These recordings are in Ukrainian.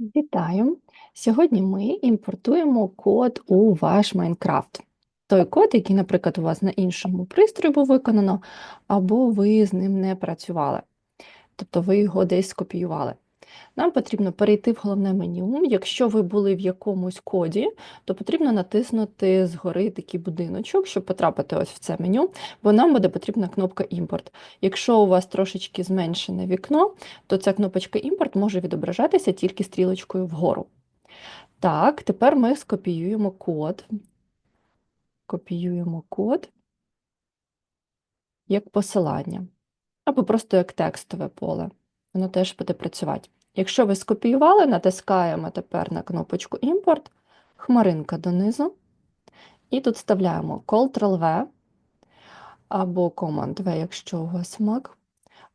Вітаю! Сьогодні ми імпортуємо код у ваш Майнкрафт. Той код, який, наприклад, у вас на іншому пристрої був виконано, або ви з ним не працювали. Тобто ви його десь скопіювали. Нам потрібно перейти в головне меню. Якщо ви були в якомусь коді, то потрібно натиснути згори такий будиночок, щоб потрапити ось в це меню, бо нам буде потрібна кнопка імпорт. Якщо у вас трошечки зменшене вікно, то ця кнопочка імпорт може відображатися тільки стрілочкою вгору. Так, тепер ми скопіюємо код. Копіюємо код як посилання, або просто як текстове поле. Воно теж буде працювати. Якщо ви скопіювали, натискаємо тепер на кнопочку імпорт, хмаринка донизу, і тут вставляємо Ctrl-V або Command-V, якщо у вас Mac,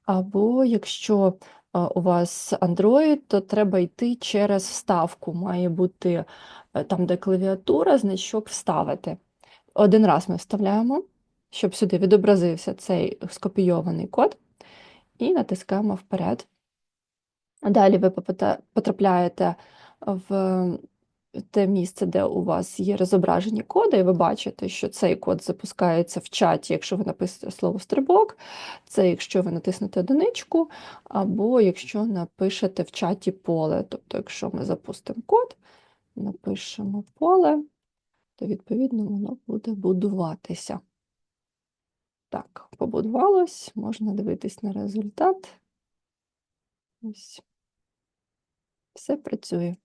або якщо е, у вас Android, то треба йти через вставку. Має бути е, там, де клавіатура, значок вставити. Один раз ми вставляємо, щоб сюди відобразився цей скопійований код, і натискаємо вперед. Далі ви потрапляєте в те місце, де у вас є розображення коду, і ви бачите, що цей код запускається в чаті, якщо ви напишете слово стрибок, це якщо ви натиснете одиничку, або якщо напишете в чаті поле. Тобто, якщо ми запустимо код, напишемо поле, то відповідно воно буде будуватися. Так, побудувалось, можна дивитись на результат. Ось. Все працює.